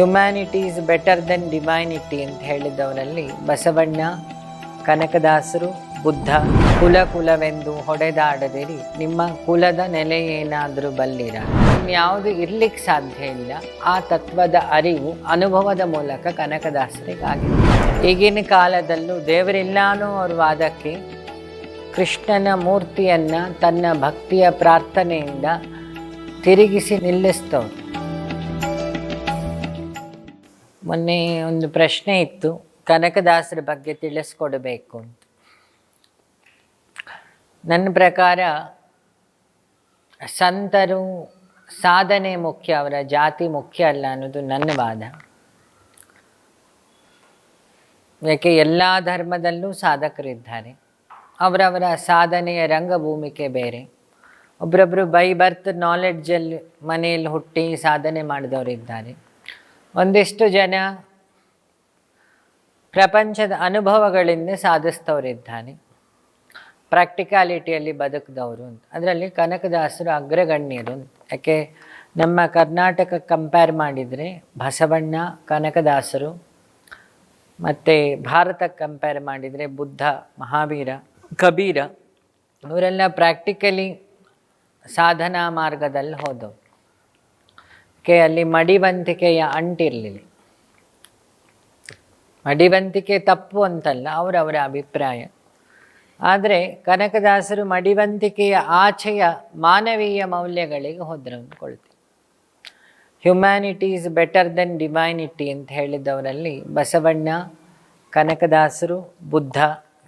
Humanity is better than divinity ಅಂತ ಹೇಳಿದವರಲ್ಲಿ ಬಸವಣ್ಣ, ಕನಕದಾಸರು, ಬುದ್ಧ ಕುಲ ಕುಲವೆಂದು ಹೊಡೆದಾಡದಿರಿ. ನಿಮ್ಮ ಕುಲದ ನೆಲೆ ಏನಾದರೂ ಬಲ್ಲಿರ? ಇನ್ಯಾವುದು ಇರ್ಲಿಕ್ಕೆ ಸಾಧ್ಯ ಇಲ್ಲ. ಆ ತತ್ವದ ಅರಿವು ಅನುಭವದ ಮೂಲಕ ಕನಕದಾಸರಿಗಾಗಿದೆ. ಈಗಿನ ಕಾಲದಲ್ಲೂ ದೇವರಿಲ್ಲ ಅನ್ನೋ ಅವ್ರ ವಾದಕ್ಕೆ ಕೃಷ್ಣನ ಮೂರ್ತಿಯನ್ನು ತನ್ನ ಭಕ್ತಿಯ ಪ್ರಾರ್ಥನೆಯಿಂದ ತಿರುಗಿಸಿ ನಿಲ್ಲಿಸ್ತವ್ರು. ಮೊನ್ನೆ ಒಂದು ಪ್ರಶ್ನೆ ಇತ್ತು, ಕನಕದಾಸರ ಬಗ್ಗೆ ತಿಳಿಸ್ಕೊಡಬೇಕು ಅಂತ. ನನ್ನ ಪ್ರಕಾರ ಸಂತರು ಸಾಧನೆ ಮುಖ್ಯ, ಅವರ ಜಾತಿ ಮುಖ್ಯ ಅಲ್ಲ ಅನ್ನೋದು ನನ್ನ ವಾದ. ಯಾಕೆ ಎಲ್ಲ ಧರ್ಮದಲ್ಲೂ ಸಾಧಕರಿದ್ದಾರೆ ಅವರವರ ಸಾಧನೆಯ ರಂಗಭೂಮಿಕೆ ಬೇರೆ. ಒಬ್ಬರೊಬ್ಬರು ಬೈ ಬರ್ತ್ ನಾಲೆಡ್ಜಲ್ಲಿ ಮನೆಯಲ್ಲಿ ಹುಟ್ಟಿ ಸಾಧನೆ ಮಾಡಿದವರಿದ್ದಾರೆ. ಒಂದಿಷ್ಟು ಜನ ಪ್ರಪಂಚದ ಅನುಭವಗಳಿಂದ ಸಾಧಿಸ್ತವರಿದ್ದಾನೆ. ಪ್ರಾಕ್ಟಿಕಾಲಿಟಿಯಲ್ಲಿ ಬದುಕಿದವರು ಅಂತ. ಅದರಲ್ಲಿ ಕನಕದಾಸರು ಅಗ್ರಗಣ್ಯರು ಯಾಕೆ, ನಮ್ಮ ಕರ್ನಾಟಕ ಕಂಪೇರ್ ಮಾಡಿದರೆ ಬಸವಣ್ಣ, ಕನಕದಾಸರು ಮತ್ತು ಭಾರತಕ್ಕೆ ಕಂಪೇರ್ ಮಾಡಿದರೆ ಬುದ್ಧ, ಮಹಾವೀರ, ಕಬೀರ, ಇವರೆಲ್ಲ ಪ್ರಾಕ್ಟಿಕಲಿ ಸಾಧನಾ ಮಾರ್ಗದಲ್ಲಿ ಹೋದವು ಕೆ ಅಲ್ಲಿ ಮಡಿವಂತಿಕೆಯ ಅಂಟಿರಲಿಲ್ಲ. ಮಡಿವಂತಿಕೆ ತಪ್ಪು ಅಂತಲ್ಲ ಅವರವರ ಅಭಿಪ್ರಾಯ. ಆದರೆ ಕನಕದಾಸರು ಮಡಿವಂತಿಕೆಯ ಆಚೆಯ ಮಾನವೀಯ ಮೌಲ್ಯಗಳಿಗೆ ಹೋದ್ರೆ ಅಂದ್ಕೊಳ್ತೀವಿ humanity is better than divinity ಅಂತ ಹೇಳಿದವರಲ್ಲಿ ಬಸವಣ್ಣ, ಕನಕದಾಸರು, ಬುದ್ಧ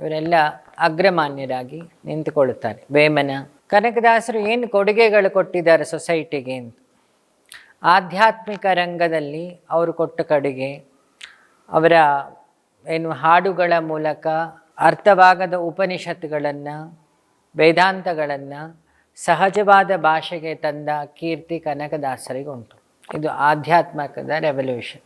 ಇವರೆಲ್ಲ ಅಗ್ರಮಾನ್ಯರಾಗಿ ನಿಂತುಕೊಳ್ಳುತ್ತಾರೆ. ವೇಮನ, ಕನಕದಾಸರು ಏನು ಕೊಡುಗೆಗಳು ಕೊಟ್ಟಿದ್ದಾರೆ ಸೊಸೈಟಿಗೆ ಅಂತ. ಆಧ್ಯಾತ್ಮಿಕ ರಂಗದಲ್ಲಿ ಅವರು ಕೊಟ್ಟ ಕಡೆಗೆ, ಅವರ ಏನು ಹಾಡುಗಳ ಮೂಲಕ ಅರ್ಥವಾಗದ ಉಪನಿಷತ್ತುಗಳನ್ನು, ವೇದಾಂತಗಳನ್ನು ಸಹಜವಾದ ಭಾಷೆಗೆ ತಂದ ಕೀರ್ತಿ ಕನಕದಾಸರಿಗುಂಟು ಇದು ಆಧ್ಯಾತ್ಮಕದ ರೆವಲ್ಯೂಷನ್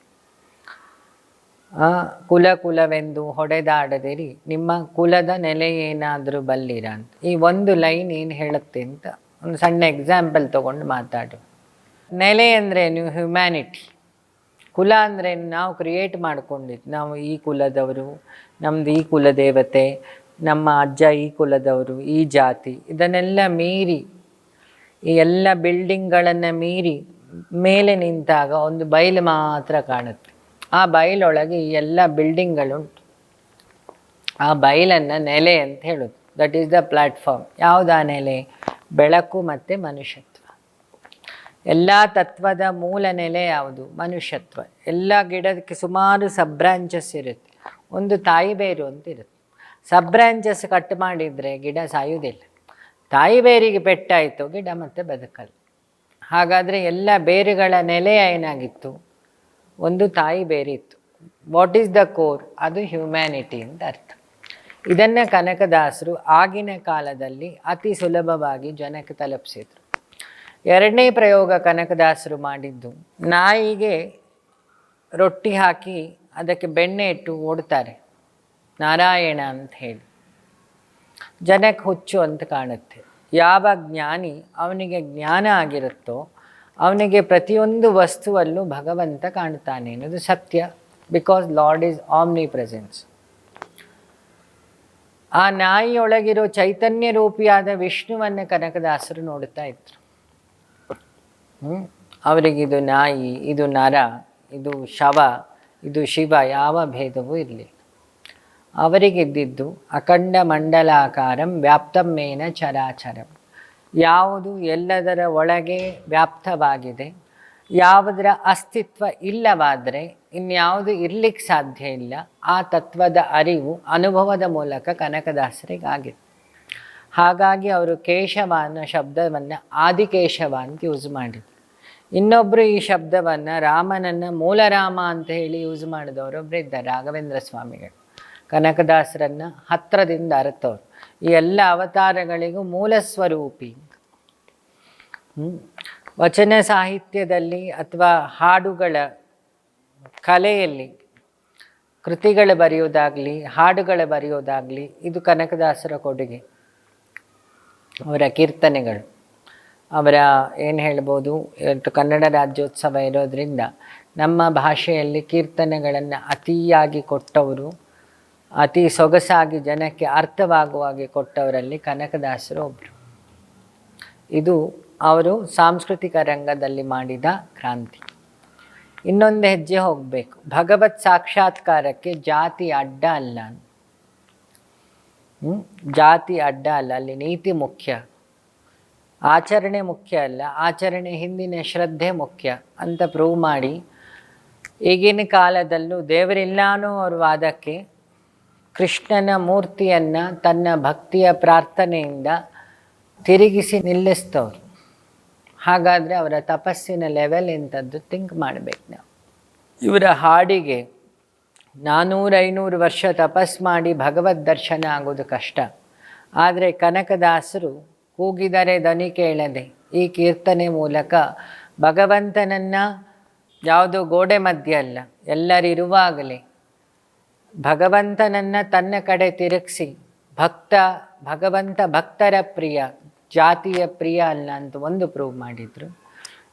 ಕುಲ ಕುಲವೆಂದು ಹೊಡೆದಾಡದಿರಿ, ನಿಮ್ಮ ಕುಲದ ನೆಲೆ ಏನಾದರೂ ಬಲ್ಲಿರ ಅಂತ. ಈ ಒಂದು ಲೈನ್ ಏನು ಹೇಳುತ್ತೆ ಅಂತ, ಒಂದು ಸಣ್ಣ ಎಕ್ಸಾಂಪಲ್ ತೊಗೊಂಡು ಮಾತಾಡು. ನೆಲೆ ಅಂದ್ರೇನು ಹ್ಯುಮ್ಯಾನಿಟಿ ಕುಲ ಅಂದ್ರೇನು ನಾವು ಕ್ರಿಯೇಟ್ ಮಾಡ್ಕೊಂಡಿದ್ದು ನಾವು ಈ ಕುಲದವರು ನಮ್ಮದು ಈ ಕುಲದೇವತೆ, ನಮ್ಮ ಅಜ್ಜ ಈ ಕುಲದವರು, ಈ ಜಾತಿ, ಇದನ್ನೆಲ್ಲ ಮೀರಿ, ಈ ಎಲ್ಲ ಬಿಲ್ಡಿಂಗ್ಗಳನ್ನು ಮೀರಿ ಮೇಲೆ ನಿಂತಾಗ ಒಂದು ಬಯಲು ಮಾತ್ರ ಕಾಣುತ್ತೆ. ಆ ಬಯಲೊಳಗೆ ಈ ಎಲ್ಲ ಬಿಲ್ಡಿಂಗ್ಗಳುಂಟು ಆ ಬಯಲನ್ನು ನೆಲೆ ಅಂತ ಹೇಳೋದು ದಟ್ ಈಸ್ ದ ಪ್ಲಾಟ್ಫಾರ್ಮ್ ಯಾವುದಾ ನೆಲೆ? ಬೆಳಕು ಮತ್ತು ಮನುಷ್ಯತ್ವ. ಎಲ್ಲ ತತ್ವದ ಮೂಲ ನೆಲೆ ಯಾವುದು? ಮನುಷ್ಯತ್ವ. ಎಲ್ಲ ಗಿಡಕ್ಕೆ ಸುಮಾರು ಸಬ್ ಬ್ರಾಂಚಸ್ ಇರುತ್ತೆ. ಒಂದು ತಾಯಿ ಬೇರು ಅಂತ ಇರುತ್ತೆ. ಸಬ್ ಬ್ರಾಂಚಸ್ ಕಟ್ ಮಾಡಿದರೆ ಗಿಡ ಸಾಯುವುದಿಲ್ಲ. ತಾಯಿ ಬೇರಿಗೆ ಪೆಟ್ಟಾಯಿತು, ಗಿಡ ಮತ್ತೆ ಬದುಕಲ್ಲ. ಹಾಗಾದರೆ ಎಲ್ಲ ಬೇರುಗಳ ನೆಲೆ ಏನಾಗಿತ್ತು? ಒಂದು ತಾಯಿ ಬೇರಿತ್ತು. ವಾಟ್ ಈಸ್ ದ ಕೋರ್ ಅದು ಹ್ಯೂಮ್ಯಾನಿಟಿ ಅಂತ ಅರ್ಥ. ಇದನ್ನು ಕನಕದಾಸರು ಆಗಿನ ಕಾಲದಲ್ಲಿ ಅತಿ ಸುಲಭವಾಗಿ ಜನಕ್ಕೆ ತಲುಪಿಸಿದ್ರು. ಎರಡನೇ ಪ್ರಯೋಗ ಕನಕದಾಸರು ಮಾಡಿದ್ದು. ನಾಯಿಗೆ ರೊಟ್ಟಿ ಹಾಕಿ ಅದಕ್ಕೆ ಬೆಣ್ಣೆ ಇಟ್ಟು ಓಡ್ತಾರೆ ನಾರಾಯಣ ಅಂತ ಹೇಳಿ. ಜನಕ್ಕೆ ಹುಚ್ಚು ಅಂತ ಕಾಣುತ್ತೆ. ಯಾವ ಜ್ಞಾನಿ ಅವನಿಗೆ ಜ್ಞಾನ ಆಗಿರುತ್ತೋ ಅವನಿಗೆ ಪ್ರತಿಯೊಂದು ವಸ್ತುವಲ್ಲೂ ಭಗವಂತ ಕಾಣ್ತಾನೆ ಅನ್ನೋದು ಸತ್ಯ. Because Lord is omnipresence ಆ ನಾಯಿಯೊಳಗಿರೋ ಚೈತನ್ಯ ರೂಪಿಯಾದ ವಿಷ್ಣುವನ್ನು ಕನಕದಾಸರು ನೋಡ್ತಾ ಇದ್ರು? ಅವರಿಗಿದು ನಾಯಿ, ಇದು ನರ, ಇದು ಶವ, ಇದು ಶಿವ, ಯಾವ ಭೇದವೂ ಇರಲಿಲ್ಲ. ಅವರಿಗಿದ್ದಿದ್ದು ಅಖಂಡ ಮಂಡಲಾಕಾರಂ ವ್ಯಾಪ್ತಮ್ಮೇನ ಚರಾಚರಂ. ಯಾವುದು ಎಲ್ಲದರ ಒಳಗೆ ವ್ಯಾಪ್ತವಾಗಿದೆ, ಯಾವುದರ ಅಸ್ತಿತ್ವ ಇಲ್ಲವಾದರೆ ಇನ್ಯಾವುದು ಇರಲಿಕ್ಕೆ ಸಾಧ್ಯ ಇಲ್ಲ, ಆ ತತ್ವದ ಅರಿವು ಅನುಭವದ ಮೂಲಕ ಕನಕದಾಸರಿಗಾಗಿದೆ ಹಾಗಾಗಿ ಅವರು ಕೇಶವ ಅನ್ನೋ ಶಬ್ದವನ್ನು ಆದಿಕೇಶವ ಅಂತ ಯೂಸ್ ಮಾಡಿದ್ರು. ಇನ್ನೊಬ್ಬರು ಈ ಶಬ್ದವನ್ನು ರಾಮನನ್ನು ಮೂಲರಾಮ ಅಂತ ಹೇಳಿ ಯೂಸ್ ಮಾಡಿದವರೊಬ್ಬರು ಇದ್ದಾರೆ, ರಾಘವೇಂದ್ರ ಸ್ವಾಮಿಗಳು. ಕನಕದಾಸರನ್ನು ಹತ್ತಿರದಿಂದ ಅರತವ್ರು. ಈ ಎಲ್ಲ ಅವತಾರಗಳಿಗೂ ಮೂಲ ಸ್ವರೂಪಿ. ವಚನ ಸಾಹಿತ್ಯದಲ್ಲಿ ಅಥವಾ ಹಾಡುಗಳ ಕಲೆಯಲ್ಲಿ ಕೃತಿಗಳು ಬರೆಯೋದಾಗಲಿ, ಹಾಡುಗಳು ಬರೆಯೋದಾಗಲಿ ಇದು ಕನಕದಾಸರ ಕೊಡುಗೆ. ಅವರ ಕೀರ್ತನೆಗಳು. ಅವರ ಏನು ಹೇಳ್ಬೋದು, ಇವತ್ತು ಕನ್ನಡ ರಾಜ್ಯೋತ್ಸವ ಇರೋದರಿಂದ ನಮ್ಮ ಭಾಷೆಯಲ್ಲಿ ಕೀರ್ತನೆಗಳನ್ನು ಅತಿಯಾಗಿ ಕೊಟ್ಟವರು, ಅತಿ ಸೊಗಸಾಗಿ ಜನಕ್ಕೆ ಅರ್ಥವಾಗುವ ಹಾಗೆ ಕೊಟ್ಟವರಲ್ಲಿ ಕನಕದಾಸರು ಒಬ್ಬರು ಇದು ಅವರು ಸಾಂಸ್ಕೃತಿಕ ರಂಗದಲ್ಲಿ ಮಾಡಿದ ಕ್ರಾಂತಿ. ಇನ್ನೊಂದು ಹೆಜ್ಜೆ ಹೋಗಬೇಕು. ಭಗವತ್ ಸಾಕ್ಷಾತ್ಕಾರಕ್ಕೆ ಜಾತಿ ಅಡ್ಡ ಅಲ್ಲ ಹ್ಮ್? ಜಾತಿ, ಅಡ್ಡ ಅಲ್ಲ, ಅಲ್ಲಿ ನೀತಿ ಮುಖ್ಯ. ಆಚರಣೆ ಮುಖ್ಯ ಅಲ್ಲ, ಆಚರಣೆ ಹಿಂದಿನ ಶ್ರದ್ಧೆ ಮುಖ್ಯ ಅಂತ ಪ್ರೂವ್ ಮಾಡಿ. ಈಗಿನ ಕಾಲದಲ್ಲೂ ದೇವರಿಲ್ಲ ಅನ್ನೋ ಅವ್ರ ವಾದಕ್ಕೆ ಕೃಷ್ಣನ ಮೂರ್ತಿಯನ್ನು ತನ್ನ ಭಕ್ತಿಯ ಪ್ರಾರ್ಥನೆಯಿಂದ ತಿರುಗಿಸಿ ನಿಲ್ಲಿಸ್ತವ್ರು. ಹಾಗಾದರೆ ಅವರ ತಪಸ್ಸಿನ ಲೆವೆಲ್ ಎಂಥದ್ದು ಥಿಂಕ್ ಮಾಡಬೇಕು ನಾವು. ಇವರ ಹಾಡಿಗೆ ನಾನ್ನೂರು ಐನೂರು ವರ್ಷ ತಪಸ್ ಮಾಡಿ ಭಗವದ್ ದರ್ಶನ ಆಗೋದು ಕಷ್ಟ. ಆದರೆ ಕನಕದಾಸರು ಕೂಗಿದರೆ ದನಿ ಕೇಳದೆ ಈ ಕೀರ್ತನೆ ಮೂಲಕ ಭಗವಂತನನ್ನು ಯಾವುದೋ ಗೋಡೆ ಮಧ್ಯೆ ಅಲ್ಲ, ಎಲ್ಲರಿರುವಾಗಲೇ ಭಗವಂತನನ್ನು ತನ್ನ ಕಡೆ ತಿರುಗಿಸಿ, ಭಕ್ತ, ಭಗವಂತ ಭಕ್ತರ ಪ್ರಿಯ, ಜಾತಿಯ ಪ್ರಿಯ ಅಲ್ಲ ಅಂತ ಒಂದು ಪ್ರೂವ್ ಮಾಡಿದರು.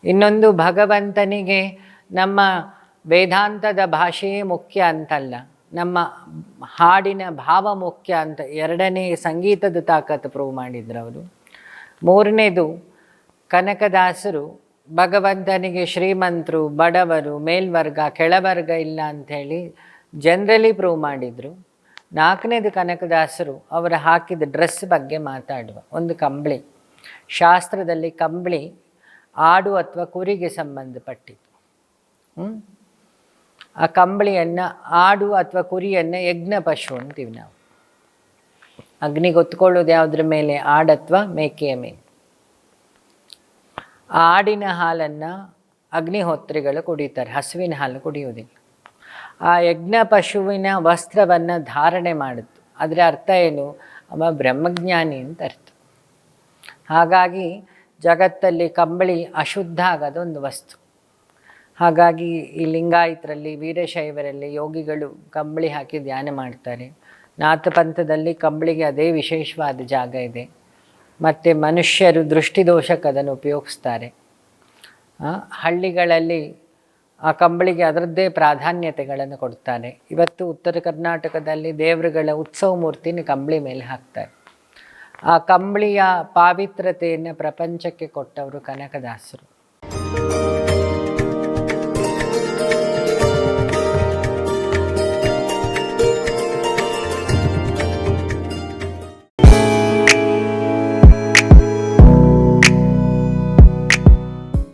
ಇನ್ನೊಂದು ಭಗವಂತನಿಗೆ ನಮ್ಮ ವೇದಾಂತದ ಭಾಷೆಯೇ ಮುಖ್ಯ ಅಂತಲ್ಲ. ನಮ್ಮ ಹಾಡಿನ ಭಾವ ಮುಖ್ಯ ಅಂತ ಎರಡನೇ ಸಂಗೀತದ ತಾಕತ್ತು ಪ್ರೂವ್ ಮಾಡಿದ್ರು ಅವರು. ಮೂರನೇದು, ಕನಕದಾಸರು ಭಗವಂತನಿಗೆ ಶ್ರೀಮಂತರು, ಬಡವರು, ಮೇಲ್ವರ್ಗ, ಕೆಳವರ್ಗ ಇಲ್ಲ ಅಂಥೇಳಿ ಜನರಲಿ ಪ್ರೂವ್ ಮಾಡಿದರು. ನಾಲ್ಕನೇದು, ಕನಕದಾಸರು ಅವರು ಹಾಕಿದ ಡ್ರೆಸ್ ಬಗ್ಗೆ ಮಾತಾಡುವ, ಒಂದು ಕಂಬಳಿ. ಶಾಸ್ತ್ರದಲ್ಲಿ ಕಂಬಳಿ ಆಡು ಅಥವಾ ಕುರಿಗೆ ಸಂಬಂಧಪಟ್ಟಿತ್ತು? ಆ ಕಂಬಳಿಯನ್ನು ಆಡು ಅಥವಾ ಕುರಿಯನ್ನು ಯಜ್ಞ ಪಶು ಅಂತೀವಿ ನಾವು. ಅಗ್ನಿಗೆ ಹೊತ್ಕೊಳ್ಳೋದು ಯಾವುದ್ರ ಮೇಲೆ? ಆಡು ಅಥವಾ ಮೇಕೆಯ ಮೇಲೆ. ಆ ಆಡಿನ ಹಾಲನ್ನು ಅಗ್ನಿಹೋತ್ರಿಗಳು ಕುಡಿತಾರೆ, ಹಸುವಿನ ಹಾಲು ಕುಡಿಯೋದಿಲ್ಲ ಆ ಯಜ್ಞ ಪಶುವಿನ ವಸ್ತ್ರವನ್ನು ಧಾರಣೆ ಮಾಡಿತು ಅದರ ಅರ್ಥ ಏನು? ಅವ ಬ್ರಹ್ಮಜ್ಞಾನಿ ಅಂತ ಅರ್ಥ. ಹಾಗಾಗಿ ಜಗತ್ತಲ್ಲಿ ಕಂಬಳಿ ಅಶುದ್ಧ ಆಗೋದು ಒಂದು ವಸ್ತು. ಹಾಗಾಗಿ ಈ ಲಿಂಗಾಯತರಲ್ಲಿ, ವೀರಶೈವರಲ್ಲಿ ಯೋಗಿಗಳು ಕಂಬಳಿ ಹಾಕಿ ಧ್ಯಾನ ಮಾಡ್ತಾರೆ. ನಾಥ ಪಂಥದಲ್ಲಿ ಕಂಬಳಿಗೆ ಅದೇ ವಿಶೇಷವಾದ ಜಾಗ ಇದೆ. ಮತ್ತು ಮನುಷ್ಯರು ದೃಷ್ಟಿದೋಷಕ್ಕೆ ಅದನ್ನು ಉಪಯೋಗಿಸ್ತಾರೆ. ಹಳ್ಳಿಗಳಲ್ಲಿ ಆ ಕಂಬಳಿಗೆ ಅದರದ್ದೇ ಪ್ರಾಧಾನ್ಯತೆಗಳನ್ನು ಕೊಡ್ತಾರೆ. ಇವತ್ತು ಉತ್ತರ ಕರ್ನಾಟಕದಲ್ಲಿ ದೇವರುಗಳ ಉತ್ಸವ ಮೂರ್ತಿನ ಕಂಬಳಿ ಮೇಲೆ ಹಾಕ್ತಾರೆ. ಆ ಕಂಬಳಿಯ ಪಾವಿತ್ರತೆಯನ್ನು ಪ್ರಪಂಚಕ್ಕೆ ಕೊಟ್ಟವರು ಕನಕದಾಸರು.